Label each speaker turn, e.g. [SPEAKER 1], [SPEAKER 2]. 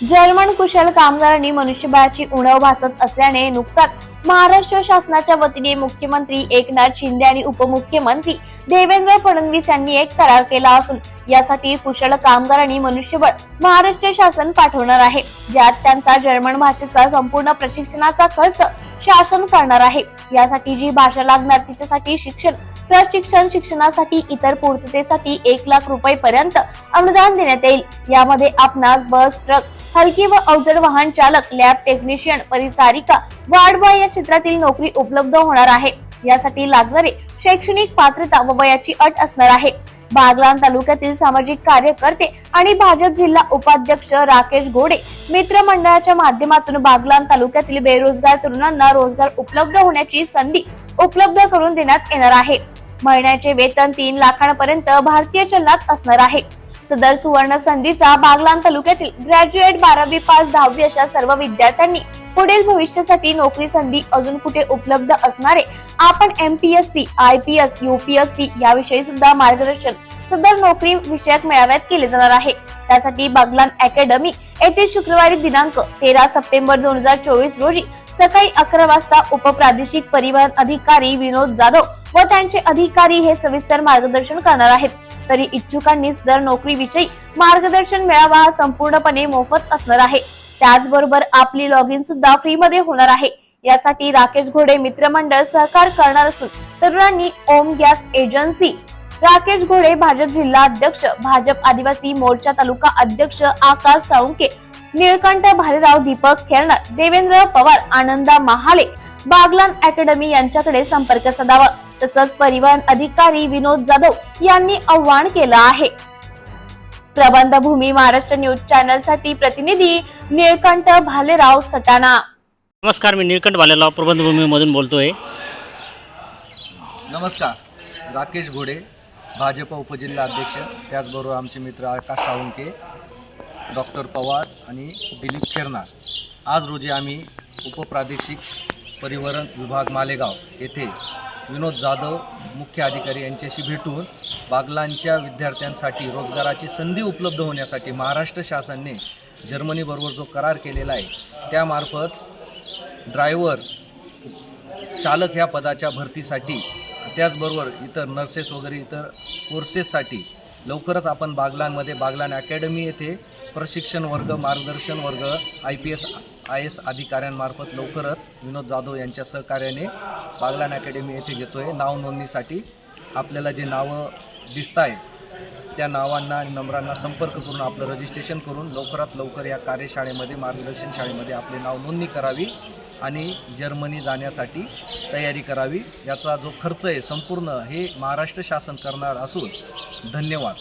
[SPEAKER 1] German कुशल कामगारांनी मनुष्यबळाची उणव भासत असल्याने नुकताच महाराष्ट्र शासनाच्या वतीने मुख्यमंत्री एकनाथ शिंदे आणि उपमुख्यमंत्री देवेंद्र फडणवीस यांनी एक करार केला असून यासाठी कुशल कामगार आणि मनुष्यबळ महाराष्ट्र शासन पाठवणार आहे. ज्यात त्यांचा जर्मन भाषेचा संपूर्ण प्रशिक्षणाचा खर्च शासन करणार आहे. यासाठी जी भाषा लागणार तिच्यासाठी शिक्षण प्रशिक्षण शिक्षणासाठी इतर पूर्ततेसाठी एक लाख रुपये पर्यंत अनुदान देण्यात येईल. यामध्ये आपणास बस ट्रक हलकी व अवजड वाहन चालक लॅब टेक्निशियन परिचारिका वाढवा या क्षेत्रातील नोकरी उपलब्ध होणार आहे. यासाठी लागणारे शैक्षणिक पात्रता व वयाची अट असणार आहे. बागलाण तालुक्यातील सामाजिक कार्यकर्ते आणि भाजप जिल्हा उपाध्यक्ष राकेश घोडे मित्र मंडळाच्या माध्यमातून बागलाण तालुक्यातील बेरोजगार तरुणांना रोजगार उपलब्ध होण्याची संधी उपलब्ध करून देण्यात येणार आहे. महिन्याचे वेतन तीन लाखांपर्यंत भारतीय चलनात असणार आहे. सदर सुवर्ण संधीचा बागलान तालुक्यातील ग्रॅज्युएट बारावी पास दहावी अशा सर्व विद्यार्थ्यांनी पुढील भविष्यासाठी नोकरी संधी अजून कुठे उपलब्ध असणारे? आपण MPSC I P S UPSC याविषयी सुद्धा मार्गदर्शन सदर नोकरी विषयक मेळाव्यात केले जाणार आहे. त्यासाठी बागलान अकॅडमी येथे शुक्रवारी दिनांक तेरा सप्टेंबर दोन हजार चोवीस रोजी सकाळी अकरा वाजता उपप्रादेशिक परिवहन अधिकारी विनोद जाधव व त्यांचे अधिकारी हे सविस्तर मार्गदर्शन करणार आहेत. तरी इच्छुकांनीच दर नोकरीविषयी मार्गदर्शन मेळावा हा संपूर्णपणे मोफत असणार आहे. त्याचबरोबर आपली लॉग इन सुद्धा फ्रीमध्ये होणार आहे. यासाठी राकेश घोडे मित्रमंडळ सहकार करणार असून तरुणांनी ओम गॅस एजन्सी राकेश घोडे भाजप जिल्हा अध्यक्ष भाजप आदिवासी मोर्चा तालुका अध्यक्ष आकाश साळुंके निळकंठ भालेराव दीपक खेरणार देवेंद्र पवार आनंदा महाले बागलान अकॅडमी यांच्याकडे संपर्क साधावा. तसंच परिवहन अधिकारी विनोद जाधव यांनी आव्हान केलं आहे. प्रबंधभूमी महाराष्ट्र न्यूज चॅनलसाठी प्रतिनिधी निळकंठ भालेराव सटाणा.
[SPEAKER 2] नमस्कार मी निळकंठ बालेराव प्रबंधभूमीमधून बोलतो आहे
[SPEAKER 3] नमस्कार राकेश घोडे भाजप उपजिल्हा अध्यक्ष त्याचबरोबर आमचे मित्र आकाश साळुंके डॉक्टर पवार आणि दिलीप खेरनार. आज रोजी आम्ही उपप्रादेशिक परिवहन विभाग मालेगाव येथे विनोद जाधव मुख्य अधिकारी यांच्याशी भेटून बागलांच्या विद्यार्थ्यांसाठी रोजगाराची संधी उपलब्ध होण्यासाठी महाराष्ट्र शासनाने जर्मनीबरोबर जो करार केलेला आहे त्यामार्फत ड्रायव्हर चालक ह्या पदाच्या भरतीसाठी त्याचबरोबर इतर नर्सेस वगैरे इतर कोर्सेससाठी लवकरच आपण बागलांमध्ये बागलान अकॅडमी येथे प्रशिक्षण वर्ग मार्गदर्शन वर्ग I P S I S अधिकाऱ्यांमार्फत लवकरच विनोद जाधव यांच्या सहकार्याने बागलान अकॅडमी येथे घेतो आहे नाव नोंदणीसाठी आपल्याला जे नावं दिसत आहेत त्या नावांना आणि नंबरांना संपर्क करून आपलं रजिस्ट्रेशन करून लवकरात लवकर या कार्यशाळेमध्ये मार्गदर्शन शाळेमध्ये आपले नाव नोंदणी करावी आणि जर्मनी जाण्यासाठी तयारी करावी. याचा जो खर्च आहे संपूर्ण हे महाराष्ट्र शासन करणार असून धन्यवाद.